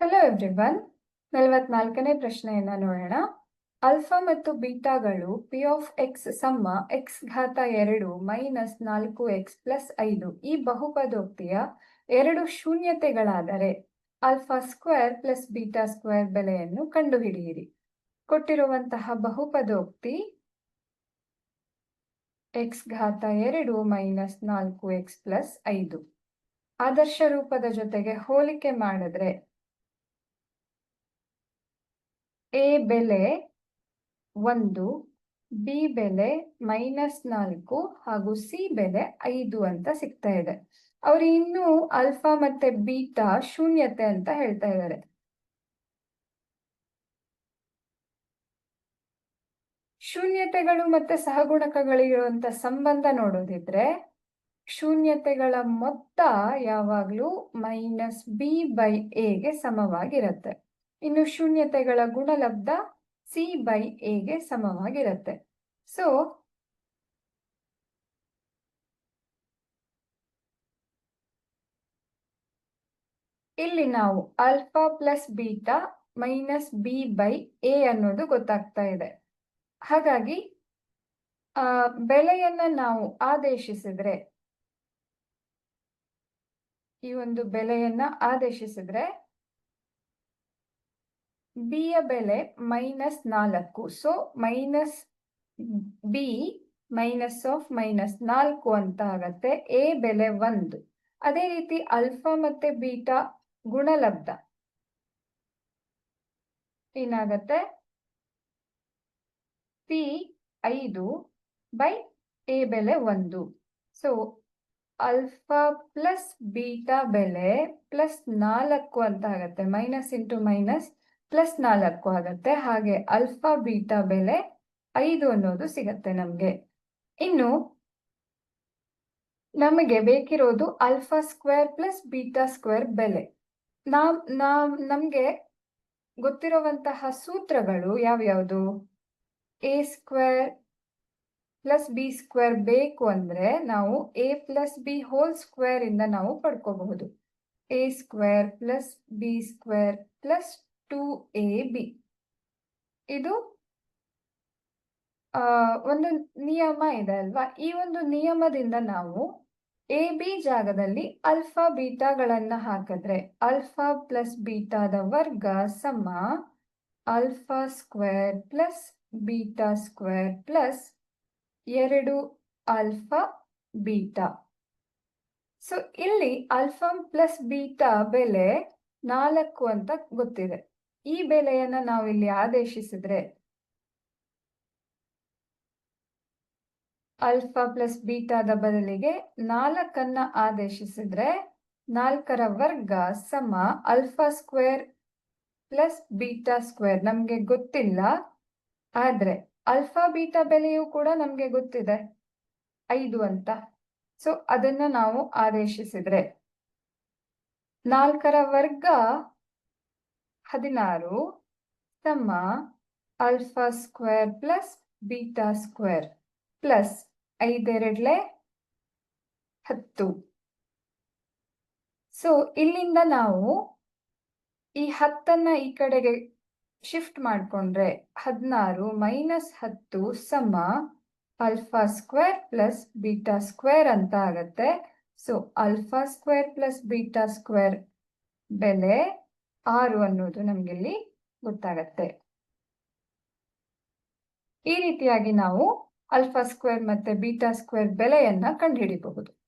Hello everyone ನಲವತ್ನಾಲ್ಕನೇ ಪ್ರಶ್ನೆಯನ್ನ ನೋಡೋಣ. Alpha ಮತ್ತು ಬೀಟಾಗಳು ಪಿ ಆಫ್ ಎಕ್ಸ್ ಸಮ ಎಕ್ಸ್ ಘಾತ ಎರಡು ಮೈನಸ್ ನಾಲ್ಕು ಎಕ್ಸ್ ಪ್ಲಸ್ ಐದು. ಈ ಬಹುಪದೋಕ್ತಿಯ ಎರಡು ಶೂನ್ಯತೆಗಳಾದರೆ alpha square plus beta square ಬೆಲೆಯನ್ನು ಕಂಡುಹಿಡಿಯಿರಿ. ಕೊಟ್ಟಿರುವಂತಹ ಬಹುಪದೋಕ್ತಿ ಎಕ್ಸ್ ಘಾತ ಎರಡು ಮೈನಸ್ ನಾಲ್ಕು ಎಕ್ಸ್ ಪ್ಲಸ್ ಐದು. ಆದರ್ಶ ರೂಪದ ಜೊತೆಗೆ ಹೋಲಿಕೆ ಮಾಡಿದ್ರೆ ಎ ಬೆಲೆ ಒಂದು ಬಿ ಬೆಲೆ ಮೈನಸ್ ನಾಲ್ಕು ಹಾಗೂ ಸಿ ಬೆಲೆ ಐದು ಅಂತ ಸಿಗ್ತಾ ಇದೆ. ಅವ್ರು ಇನ್ನೂ ಅಲ್ಫಾ ಮತ್ತೆ ಬೀಟಾ ಶೂನ್ಯತೆ ಅಂತ ಹೇಳ್ತಾ ಇದ್ದಾರೆ. ಶೂನ್ಯತೆಗಳು ಮತ್ತೆ ಸಹಗುಣಕಗಳಿರುವಂತ ಸಂಬಂಧ ನೋಡೋದಿದ್ರೆ, ಶೂನ್ಯತೆಗಳ ಮೊತ್ತ ಯಾವಾಗ್ಲೂ ಮೈನಸ್ ಬಿ ಬೈ ಎಗೆ ಸಮವಾಗಿರುತ್ತೆ. ಇನ್ನು ಶೂನ್ಯತೆಗಳ ಗುಣಲಬ್ಧ ಸಿ ಬೈ ಎಗೆ ಸಮವಾಗಿರುತ್ತೆ. ಸೊ ಇಲ್ಲಿ ನಾವು alpha plus beta minus B by A ಅನ್ನೋದು ಗೊತ್ತಾಗ್ತಾ ಇದೆ. ಹಾಗಾಗಿ, ಆ, ಬೆಲೆಯನ್ನ ನಾವು ಆದೇಶಿಸಿದ್ರೆ, ಈ ಒಂದು ಬೆಲೆಯನ್ನ ಆದೇಶಿಸಿದ್ರೆ ಬಿ ಯ ಬೆಲೆ ಮೈನಸ್ ನಾಲ್ಕು. So minus B minus of minus ನಾಲ್ಕು ಅಂತ ಆಗತ್ತೆ. ಎ ಬೆಲೆ ಒಂದು. ಅದೇ ರೀತಿ ಅಲ್ಫಾ ಮತ್ತೆ ಬೀಟಾ ಗುಣಲಬ್ಧ. ಏನಾಗತ್ತೆ? ಪಿ ಐದು ಬೈ ಎ ಬೆಲೆ ಒಂದು. ಸೊ ಅಲ್ಫಾ ಪ್ಲಸ್ ಬೀಟಾ ಬೆಲೆ ಪ್ಲಸ್ ನಾಲ್ಕು ಅಂತ ಆಗತ್ತೆ. ಮೈನಸ್ ಇಂಟು ಮೈನಸ್ ಪ್ಲಸ್ ನಾಲ್ಕು ಆಗತ್ತೆ. ಹಾಗೆ ಅಲ್ಫಾ ಬೀಟಾ ಬೆಲೆ ಐದು ಅನ್ನೋದು ಸಿಗತ್ತೆ ನಮ್ಗೆ. ಇನ್ನು ನಮಗೆ ಬೇಕಿರೋದು alpha square plus beta square ಬೆಲೆ. ನಾವ್ ನಾವ್, ನಮ್ಗೆ ಗೊತ್ತಿರುವಂತಹ ಸೂತ್ರಗಳು ಯಾವ್ಯಾವುದು? A square plus B square ಬೇಕು ಅಂದ್ರೆ ನಾವು A plus B whole square ಇಂದ ನಾವು ಪಡ್ಕೋಬಹುದು. A square plus B square plus two A B. ಇದು ಒಂದು ನಿಯಮ ಇದೆ ಅಲ್ವಾ? ಈ ಒಂದು ನಿಯಮದಿಂದ ನಾವು ಎ ಬಿ ಜಾಗದಲ್ಲಿ ಅಲ್ಫಾ ಬೀಟಾಗಳನ್ನ ಹಾಕಿದ್ರೆ, ಅಲ್ಫಾ ಪ್ಲಸ್ ಬೀಟಾದ ವರ್ಗ ಸಮ alpha square plus beta square plus ಎರಡು ಅಲ್ಫಾ ಬೀಟಾ. ಸೊ, ಇಲ್ಲಿ ಅಲ್ಫಾ ಪ್ಲಸ್ ಬೀಟಾ ಬೆಲೆ ನಾಲ್ಕು ಅಂತ ಗೊತ್ತಿದೆ. ಈ ಬೆಲೆಯನ್ನ ನಾವು ಇಲ್ಲಿ ಆದೇಶಿಸಿದ್ರೆ ಅಲ್ಫಾ ಪ್ಲಸ್ ಬೀಟಾದ ಬದಲಿಗೆ ನಾಲ್ಕನ್ನ ಆದೇಶಿಸಿದ್ರೆ ನಾಲ್ಕರ ವರ್ಗ ಸಮ alpha square plus beta square. ನಮ್ಗೆ ಗೊತ್ತಿಲ್ಲ, ಆದ್ರೆ ಅಲ್ಫಾ ಬೀಟಾ ಬೆಲೆಯೂ ಕೂಡ ನಮ್ಗೆ ಗೊತ್ತಿದೆ, ಐದು ಅಂತ. ಸೊ ಅದನ್ನ ನಾವು ಆದೇಶಿಸಿದ್ರೆ ನಾಲ್ಕರ ವರ್ಗ ಹದಿನಾರು ಸಮ alpha square plus beta square plus ಐದೆರಡ್ಲೆ ಹತ್ತು. ಸೊ ಇಲ್ಲಿಂದ ನಾವು ಈ ಹತ್ತನ್ನ ಈ ಕಡೆಗೆ ಶಿಫ್ಟ್ ಮಾಡಿಕೊಂಡ್ರೆ ಹದಿನಾರು ಮೈನಸ್ ಹತ್ತು ಸಮ alpha square plus beta square ಅಂತ ಆಗತ್ತೆ. So alpha square plus beta square ಬೆಲೆ ಆರು ಅನ್ನೋದು ನಮ್ಗಿಲ್ಲಿ ಗೊತ್ತಾಗತ್ತೆ. ಈ ರೀತಿಯಾಗಿ ನಾವು ಅಲ್ಫಾ ಸ್ಕ್ವೇರ್ ಮತ್ತೆ ಬೀಟಾ ಸ್ಕ್ವೇರ್ ಬೆಲೆಯನ್ನ ಕಂಡುಹಿಡಿಬಹುದು.